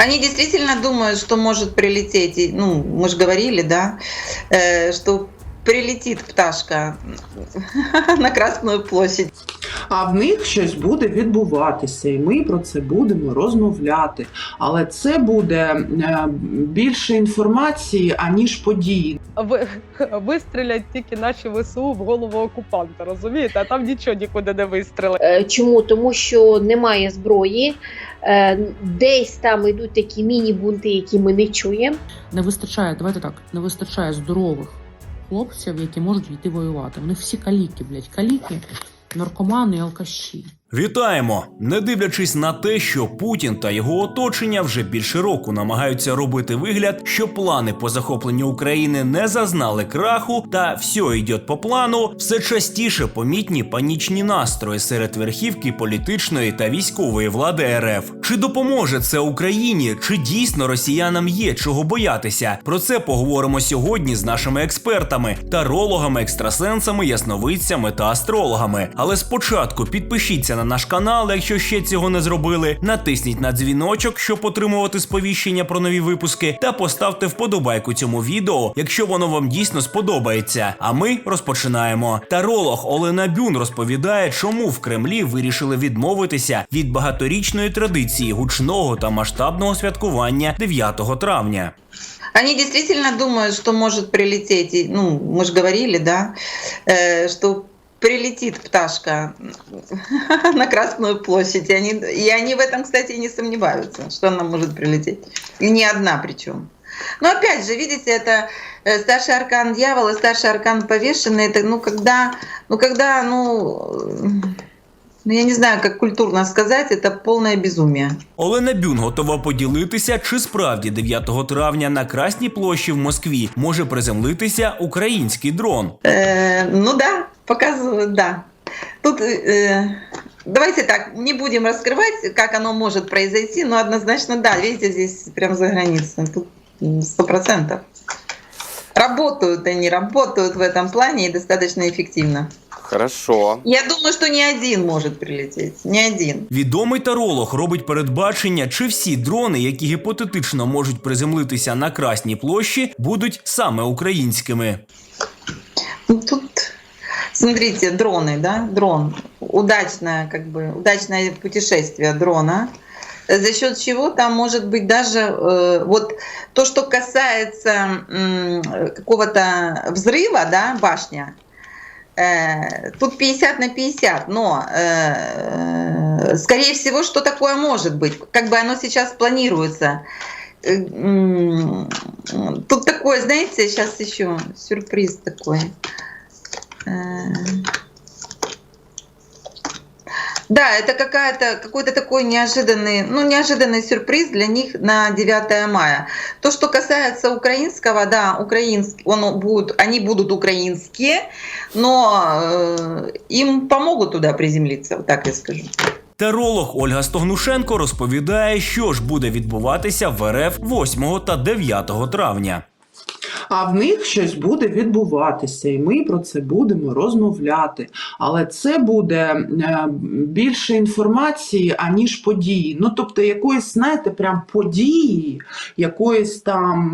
Они действительно думают, что может прилететь, ну, мы же говорили, да, э, что прилетит пташка на Красную площадь. А в них щось буде відбуватися, і ми про це будемо розмовляти. Але це буде е, більше інформації, аніж події. ви, вистрілять тільки наші ВСУ в голову окупанта, розумієте? А там нічого нікуди не вистрілить. Е, Чому? Тому що немає зброї, е, десь там йдуть такі міні-бунти, які ми не чуємо. не вистачає, давайте так, не вистачає здорових хлопців, які можуть йти воювати. Вони всі каліки, блядь, каліки, наркомани і алкаші. Вітаємо! Не дивлячись на те, що Путін та його оточення вже більше року намагаються робити вигляд, що плани по захопленню України не зазнали краху, та все йде по плану, все частіше помітні панічні настрої серед верхівки політичної та військової влади РФ. Чи допоможе це Україні? Чи дійсно росіянам є чого боятися? Про це поговоримо сьогодні з нашими експертами, тарологами, екстрасенсами, ясновидцями та астрологами. Але спочатку підпишіться на наш канал, якщо ще цього не зробили. Натисніть на дзвіночок, щоб отримувати сповіщення про нові випуски, та поставте вподобайку цьому відео, якщо воно вам дійсно сподобається. А ми розпочинаємо. Таролог Олена Бюн розповідає, чому в Кремлі вирішили відмовитися від багаторічної традиції гучного та масштабного святкування 9 травня. Они действительно думают, что может прилететь, ну, мы же говорили, да, э, что прилетит пташка на Красную площадь. И они, и они в этом, кстати, и не сомневаются, что она может прилететь. И не одна причем. Но опять же, видите, это э, старший аркан дьявола, старший аркан повешенный, это, ну, когда, ну, когда, ну, э, ну, я не знаю, как культурно сказать, это полное безумие. Олена Бюн готова поділитися, чи справді 9 травня на Красній площі в Москві може приземлитися український дрон. Э, ну да, показывают, да. Тут э, давайте так, не будем раскрывать, как оно может произойти, но однозначно да, видите, здесь прям за границей, тут сто процентов. Работают они, работают в этом плане и достаточно эффективно. Хорошо. Я думаю, что ни один может прилететь, ни один. Відомий таролог робить передбачення, чи всі дрони, які гіпотетично можуть приземлитися на Красній площі, будуть саме українськими. Ну, Тут, смотрите, дроны, да, дрон, удачное, как бы, удачное путешествие дрона, за счет чего там может быть даже э, вот то, что касается м, какого-то взрыва, да, башня, э, тут 50 на 50, но э, скорее всего, что такое может быть, как бы оно сейчас планируется. Э, м, Тут такое, знаете, сейчас еще сюрприз такой. Э, Да, это какая-то, какой-то такой неожиданный, ну, неожиданный сюрприз для них на 9 мая. То, что касается украинского, да, украинский, он будет, они будут украинские, но э, им помогут туда приземлиться, вот так я скажу. Таролог Ольга Стогнушенко розповідає, що ж буде відбуватися в РФ 8 та 9 травня. А в них щось буде відбуватися, і ми про це будемо розмовляти. Але це буде е, більше інформації, аніж події. Ну, тобто, якоїсь, знаєте, прям події, якоїсь там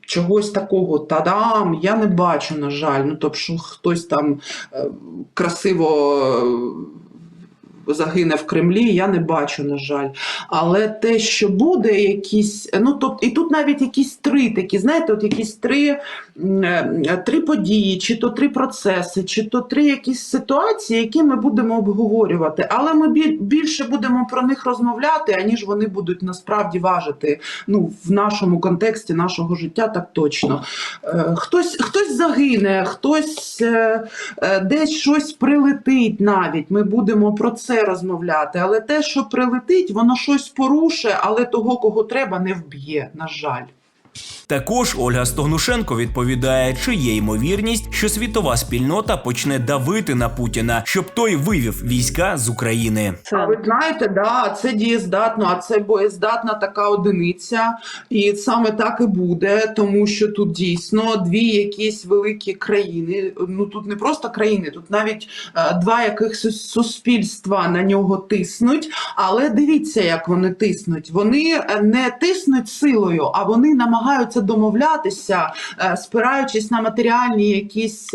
чогось такого тадам, я не бачу, на жаль. Ну, тобто, що хтось там е, красиво. Загине в Кремлі, я не бачу, на жаль. Але те, що буде, якісь, ну тобто, і тут навіть якісь три такі, знаєте, от якісь три, е, три події, чи то три процеси, чи то три якісь ситуації, які ми будемо обговорювати. Але ми більше будемо про них розмовляти, аніж вони будуть насправді важити ну, в нашому контексті нашого життя, так точно. Е, Хтось, хтось загине, хтось е, десь щось прилетить навіть. Ми будемо про це розмовляти. Але те, що прилетить, воно щось порушує, але того, кого треба, не вб'є, на жаль. Також Ольга Стогнушенко відповідає, чи є ймовірність, що світова спільнота почне давити на Путіна, щоб той вивів війська з України. А ви знаєте, да, це дієздатно, а це боєздатна така одиниця, і саме так і буде, тому що тут дійсно дві якісь великі країни. Ну тут не просто країни, тут навіть е, два яких суспільства на нього тиснуть. Але дивіться, як вони тиснуть. Вони е, не тиснуть силою, а вони намагаються домовлятися, е, спираючись на матеріальні якісь.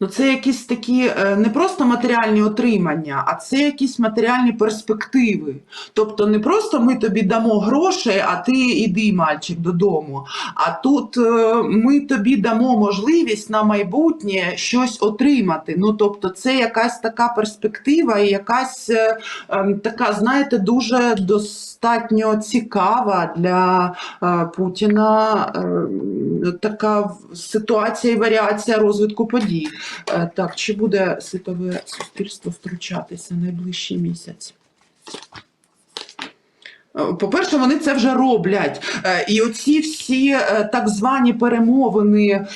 Ну, це якісь такі е, не просто матеріальні отримання, а це якісь матеріальні перспективи. Тобто не просто ми тобі дамо грошей, а ти іди, мальчик, додому. А тут е, ми тобі дамо можливість на майбутнє щось отримати. Ну тобто, це якась така перспектива і якась е, ем, така, знаєте, дуже достатньо цікава для Путіна е, така ситуація і варіація розвитку подій. Е, Так, чи буде світове суспільство втручатися найближчий місяць? Е, По-перше, вони це вже роблять. Е, І оці всі е, так звані перемовини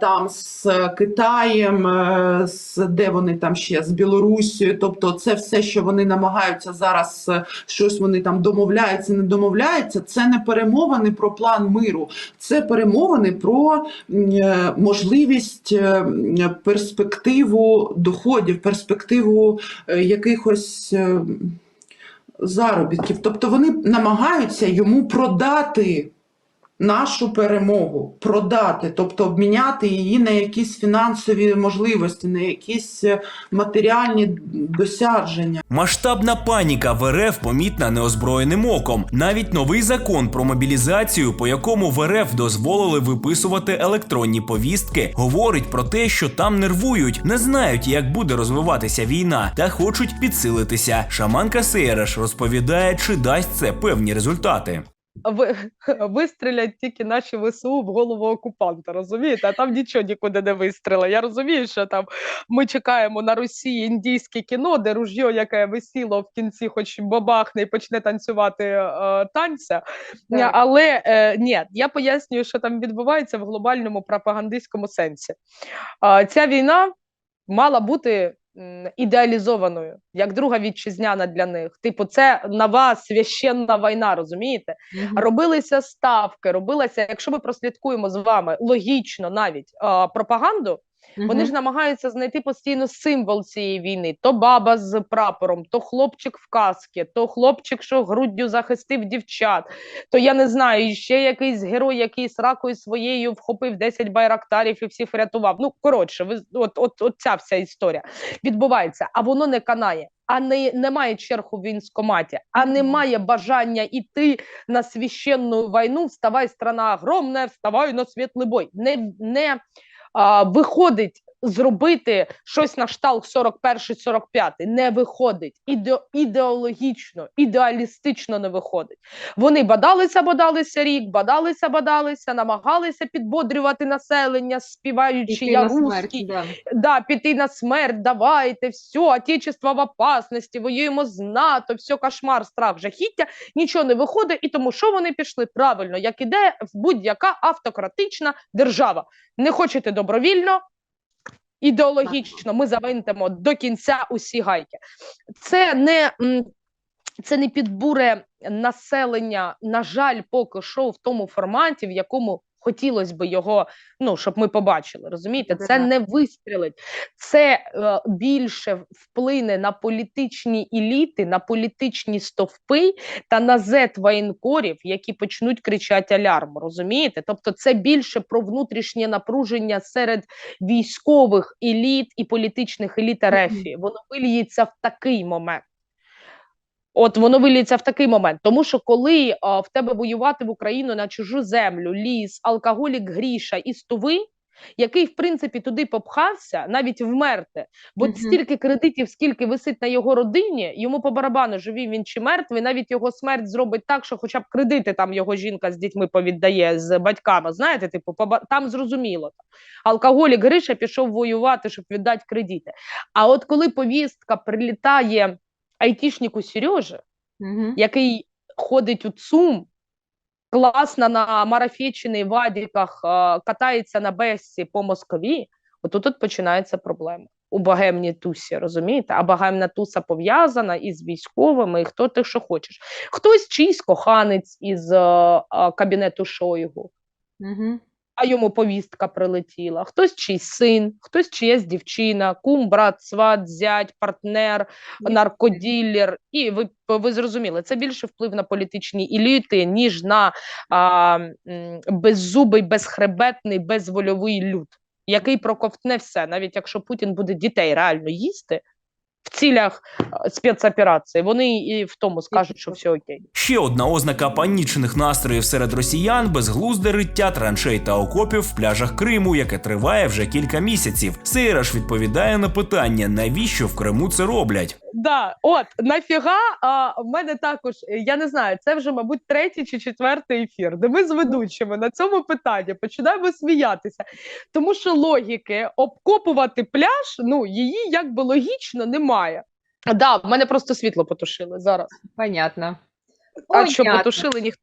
там з Китаєм, з де вони там ще з Білорусією, тобто це все, що вони намагаються зараз, щось вони там домовляються, не домовляються. Це не перемовини про план миру, це перемовини про можливість перспективу доходів, перспективу якихось. Заробітків. Тобто вони намагаються йому продати нашу перемогу, продати, тобто обміняти її на якісь фінансові можливості, на якісь е, матеріальні досядження. Масштабна паніка в РФ помітна неозброєним оком. Навіть новий закон про мобілізацію, по якому в РФ дозволили виписувати електронні повістки, говорить про те, що там нервують, не знають, як буде розвиватися війна, та хочуть підсилитися. Шаманка Сейреш розповідає, чи дасть це певні результати. Ви, вистрілять тільки наші ВСУ в голову окупанта, розумієте? А там нічого нікуди не вистріли. Я розумію, що там ми чекаємо на Росії індійське кіно, де ружьо, яке висіло в кінці, хоч бабахне і почне танцювати е, танця. Так. Але е, ні, я пояснюю, що там відбувається в глобальному пропагандистському сенсі. Е, ця війна мала бути ідеалізованою, як друга вітчизняна для них. Типу, це нова священна війна, розумієте? Робилися ставки, робилася, якщо ми прослідкуємо з вами логічно навіть е, пропаганду, вони ж намагаються знайти постійно символ цієї війни: то баба з прапором, то хлопчик в каски, то хлопчик, що груддю захистив дівчат, то я не знаю, ще якийсь герой, який з ракою своєю вхопив 10 байрактарів і всіх врятував. Ну коротше, ви от, от, от ця вся історія відбувається, а воно не канає. А не немає черг у військкоматі, а немає бажання йти на священну війну. Вставай, страна огромна, вставай на світлий бой. Не, не виходить зробити щось на шталт 41-45. Не виходить Іде, ідеологічно, ідеалістично не виходить. Вони бадалися, бадалися рік, бадалися, бадалися, намагалися підбодрювати населення, співаючи я русський, да. да, піти на смерть, давайте, все, отечество в опасності, воюємо з НАТО, все, кошмар, страх, жахіття, нічого не виходить, і тому що вони пішли правильно, як іде в будь-яка автократична держава. Не хочете добровільно, ідеологічно, ми завинтимо до кінця усі гайки. Це не. Це не підбуре населення, на жаль, поки що в тому форматі, в якому хотілося б його, ну щоб ми побачили. Розумієте, це не вистрілить, це е, більше вплине на політичні еліти, на політичні стовпи та на зет воєнкорів, які почнуть кричати алярм. Розумієте? Тобто, це більше про внутрішнє напруження серед військових еліт і політичних еліт РФ. Воно виліється в такий момент. От воно виліться в такий момент, тому що коли а, в тебе воювати в Україну на чужу землю, ліс, алкоголік Гріша і Стуви, який в принципі туди попхався, навіть вмерти, бо Мгм. стільки кредитів, скільки висить на його родині, йому по барабану живий він чи мертвий, навіть його смерть зробить так, що хоча б кредити там його жінка з дітьми повіддає з батьками. Знаєте, типу, там зрозуміло. Алкоголік Гриша пішов воювати, щоб віддати кредити. А от коли повістка прилітає айтішнику Сережі, Мгм. який ходить у ЦУМ, класно на марафетчині вадіках е, катається на Бессі по Москві, отут от починається проблема. У богемній тусі, розумієте? А богемна туса пов'язана із військовими, і хто ти що хочеш. Хтось чийсь коханець із е, е, кабінету Шойгу, Угу. А йому повістка прилетіла. Хтось чийсь син, хтось чиясь дівчина, кум, брат, сват, зять, партнер, наркоділер. І ви, ви зрозуміли, це більше вплив на політичні еліти, ніж на а, беззубий, безхребетний, безвольовий люд, який проковтне все, навіть якщо Путін буде дітей реально їсти. В цілях е, спецоперації вони і в тому скажуть, що все окей. Ще одна ознака панічних настроїв серед росіян безглузде риття траншей та окопів в пляжах Криму, яке триває вже кілька місяців. Сейраш відповідає на питання, навіщо в Криму це роблять. Да, от нафіга. А в мене також я не знаю, це вже мабуть третій чи четвертий ефір, де ми з ведучими на цьому питанні починаємо сміятися, тому що логіки обкопувати пляж, ну її якби логічно немає. А, Да, в мене просто світло потушили зараз. Понятно. А що потушили, ніх...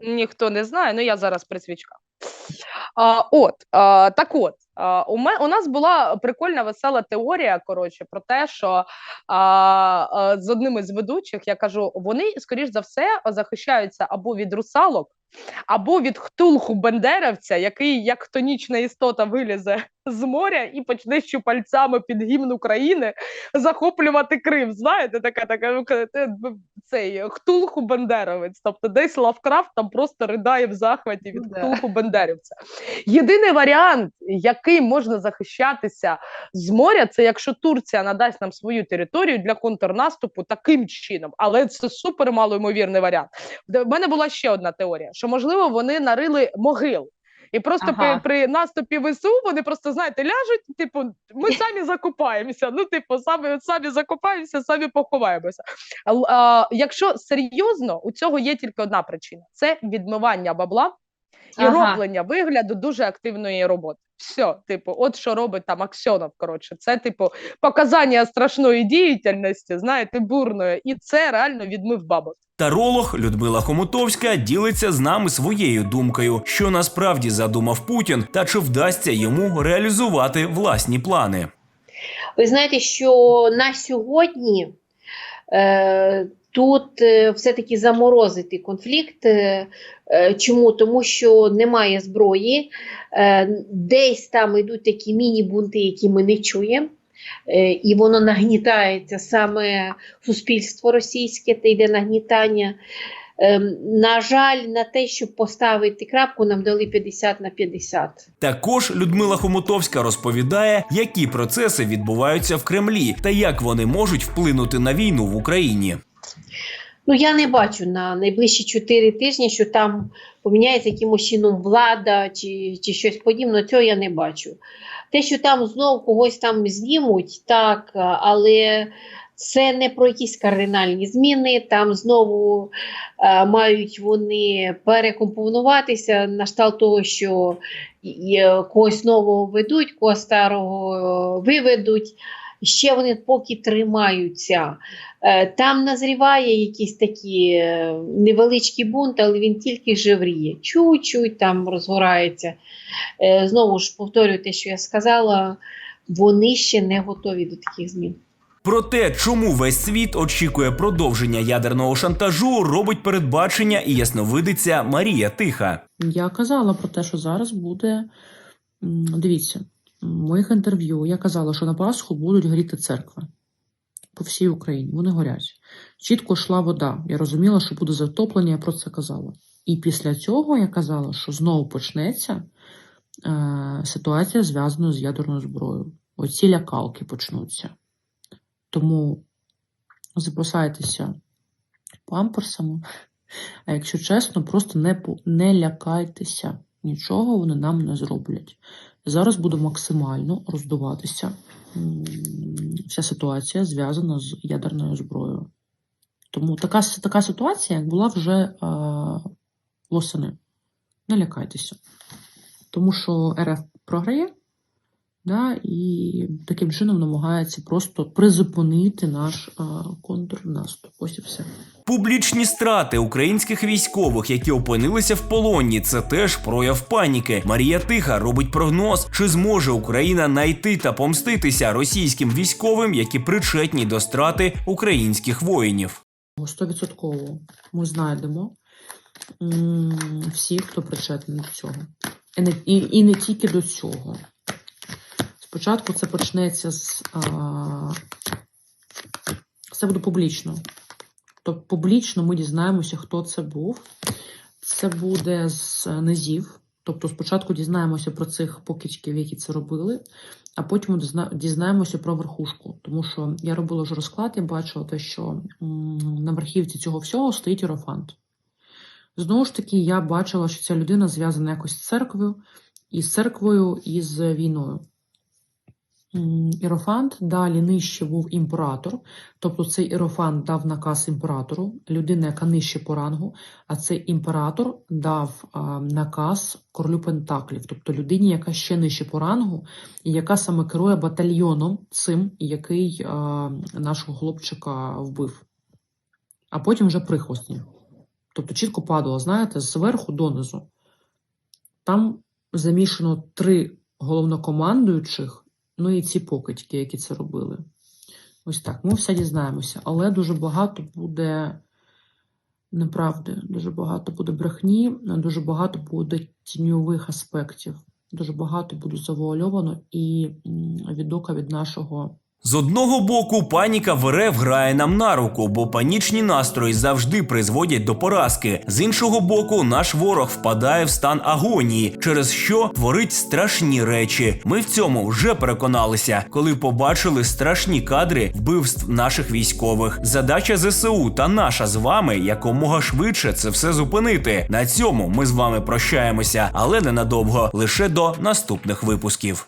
ніхто не знає. Ну я зараз при свічках. А, от, а, так от, у, ме, у нас була прикольна весела теорія, коротше, про те, що а, а, з одним із ведучих я кажу, вони, скоріш за все, захищаються або від русалок, або від хтулху бендерівця, який як хтонічна істота вилізе з моря і почне щупальцями під гімн України захоплювати Крим. Знаєте, така така ну, цей хтулху бендеровець. Тобто десь Лавкрафт там просто ридає в захваті від хтулху бендерівця. Єдиний варіант, який можна захищатися з моря, це якщо Турція надасть нам свою територію для контрнаступу таким чином, але це супер малоймовірний варіант. В мене була ще одна теорія, що можливо вони нарили могил. І просто Ага. при, при наступі ВСУ вони просто знаєте, ляжуть. Типу, ми самі закопаємося. Ну, типу, самі самі закопаємося, самі поховаємося. А, а, якщо серйозно, у цього є тільки одна причина: це відмивання бабла і Ага. роблення вигляду дуже активної роботи. Все, типу, от що робить там Аксьонов. Коротше, це типу показання страшної діяльності, знаєте, бурної, і це реально відмив бабок. Таролог Людмила Хомутовська ділиться з нами своєю думкою, що насправді задумав Путін, та чи вдасться йому реалізувати власні плани. Ви знаєте, що на сьогодні е, тут е, все-таки заморозити конфлікт. Е, е, чому? Тому що немає зброї, десь там йдуть такі міні-бунти, які ми не чуємо. І воно нагнітається саме суспільство російське, та йде нагнітання. Ем, На жаль, на те, щоб поставити крапку, нам дали 50 на 50. Також Людмила Хомутовська розповідає, які процеси відбуваються в Кремлі та як вони можуть вплинути на війну в Україні. Ну, я не бачу на найближчі 4 тижні, що там поміняється якимось чином влада чи, чи щось подібне, цього я не бачу. Те, що там знову когось там знімуть, так, але це не про якісь кардинальні зміни. Там знову е, мають вони перекомпонуватися на штат того, що е, когось нового ведуть, когось старого е, виведуть. Ще вони поки тримаються. Е, Там назріває якийсь такий е, невеличкий бунт, але він тільки жевріє. Чуть-чуть там розгорається. Е, Знову ж повторюю те, що я сказала, вони ще не готові до таких змін. Про те, чому весь світ очікує продовження ядерного шантажу, робить передбачення і ясновидиця Марія Тиха. Я казала про те, що зараз буде. Дивіться, моїх інтерв'ю я казала, що на Пасху будуть горіти церкви по всій Україні. Вони горять. Чітко йшла вода. Я розуміла, що буде затоплення, я про це казала. І після цього я казала, що знову почнеться е, ситуація, зв'язана з ядерною зброєю. Оці лякалки почнуться. Тому запасайтеся памперсами. А якщо чесно, просто не, не лякайтеся. Нічого вони нам не зроблять. Зараз буде максимально роздуватися вся ситуація, зв'язана з ядерною зброєю. Тому така, така ситуація, як була вже е, восени. Не лякайтеся. Тому що РФ програє, да, і таким чином намагається просто призупинити наш е, контрнаступ. Ось і все. Публічні страти українських військових, які опинилися в полоні, це теж прояв паніки. Марія Тиха робить прогноз, чи зможе Україна знайти та помститися російським військовим, які причетні до страти українських воїнів. Стовідсотково ми знайдемо всіх, хто причетний до цього. І не, і, і не тільки до цього. Спочатку це почнеться з. А, це буде публічно. Тобто публічно ми дізнаємося, хто це був. Це буде з низів. Тобто спочатку дізнаємося про цих покидьків, які це робили, а потім дізна- дізнаємося про верхушку. Тому що я робила вже розклад і бачила те, що на верхівці цього всього стоїть Єрофант. Знову ж таки, я бачила, що ця людина зв'язана якось з церквою, і з церквою, і з війною. Ірофант далі нижче був імператор, тобто цей ірофант дав наказ імператору, людина, яка нижче по рангу, а цей імператор дав наказ королю Пентаклів, тобто людині, яка ще нижче по рангу, і яка саме керує батальйоном цим, який нашого хлопчика вбив. А потім вже прихвостні. Тобто чітко падало, знаєте, зверху донизу. Там замішано три головнокомандуючих, ну і ці покидьки, які це робили. Ось так, ми все дізнаємося, але дуже багато буде неправди, дуже багато буде брехні, дуже багато буде тіньових аспектів, дуже багато буде завуальовано і відока від нашого З одного боку, паніка в РФ грає нам на руку, бо панічні настрої завжди призводять до поразки. З іншого боку, наш ворог впадає в стан агонії, через що творить страшні речі. Ми в цьому вже переконалися, коли побачили страшні кадри вбивств наших військових. Задача ЗСУ та наша з вами якомога швидше це все зупинити. На цьому ми з вами прощаємося, але ненадовго, лише до наступних випусків.